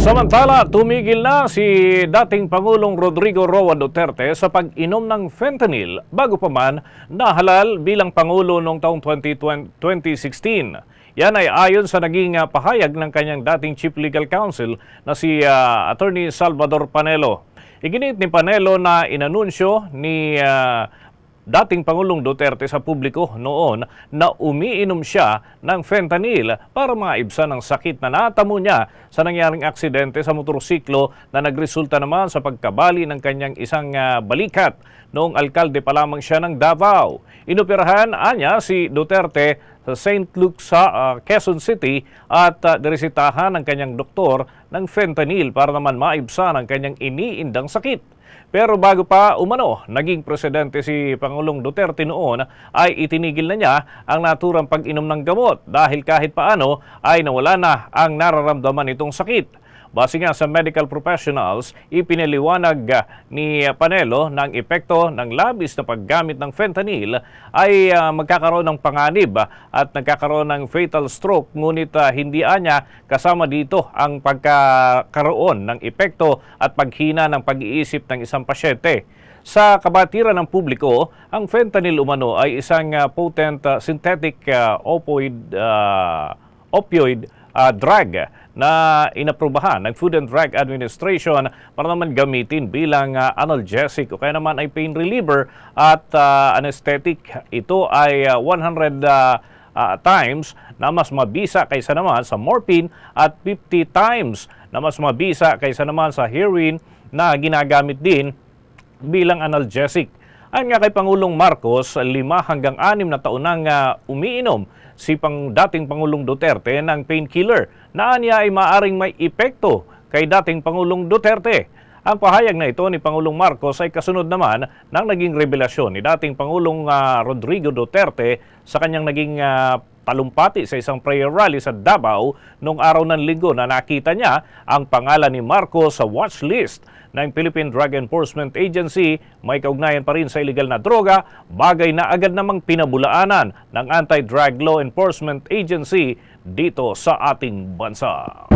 Samantala, tumigil na si dating Pangulong Rodrigo Roa Duterte sa pag-inom ng fentanyl bago pa man nahalal bilang Pangulo noong taong 2020 2016. Yan ay ayon sa naging ah, pahayag ng kanyang dating Chief Legal Counsel na si ah, Attorney Salvador Panelo. Iginit ni Panelo na inanunsyo ni ah, dating Pangulong Duterte sa publiko noon na umiinom siya ng fentanyl para maibsan ang sakit na natamo niya sa nangyaring aksidente sa motorsiklo na nagresulta naman sa pagkabali ng kanyang isang ah, balikat noong alkalde pa lamang siya ng Davao. Inoperahan anya si Duterte sa St. Luke sa ah, Quezon City at uh, diresitahan ng kanyang doktor ng fentanyl para naman maibsan ang kanyang iniindang sakit. Pero bago pa umano, naging presidente si Pangulong Duterte noon ay itinigil na niya ang naturang pag-inom ng gamot dahil kahit paano ay nawala na ang nararamdaman itong sakit. Base nga sa medical professionals, ipinaliwanag ah, ni Panelo ang epekto ng labis na paggamit ng fentanyl ay ah, magkakaroon ng panganib at nagkakaroon ng fatal stroke ngunit ah, hindi anya kasama dito ang pagkakaroon ng epekto at paghina ng pag-iisip ng isang pasyente. Sa kabatiran ng publiko, ang fentanyl umano ay isang ah, potent ah, synthetic ah, opioid, ah, opioid ah, drug na inaprubahan ng Food and Drug Administration para naman gamitin bilang ah, analgesic o kaya naman ay pain reliever at ah, anesthetic. Ito ay ah, 100 ah, ah, times na mas mabisa kaysa naman sa morphine at 50 times na mas mabisa kaysa naman sa heroin na ginagamit din bilang analgesic. Ayon nga kay Pangulong Marcos, lima hanggang anim na taon nang ah, umiinom si pang dating Pangulong Duterte ng painkiller na anya ay maaring may epekto kay dating Pangulong Duterte. Ang pahayag na ito ni Pangulong Marcos ay kasunod naman ng naging revelasyon ni dating Pangulong ah, Rodrigo Duterte sa kanyang naging ah, talumpati sa isang prayer rally sa Davao noong araw ng linggo na nakita niya ang pangalan ni Marcos sa watch list ng Philippine Drug Enforcement Agency may kaugnayan pa rin sa illegal na droga, bagay na agad namang pinabulaanan ng Anti-Drug Law Enforcement Agency dito sa ating bansa.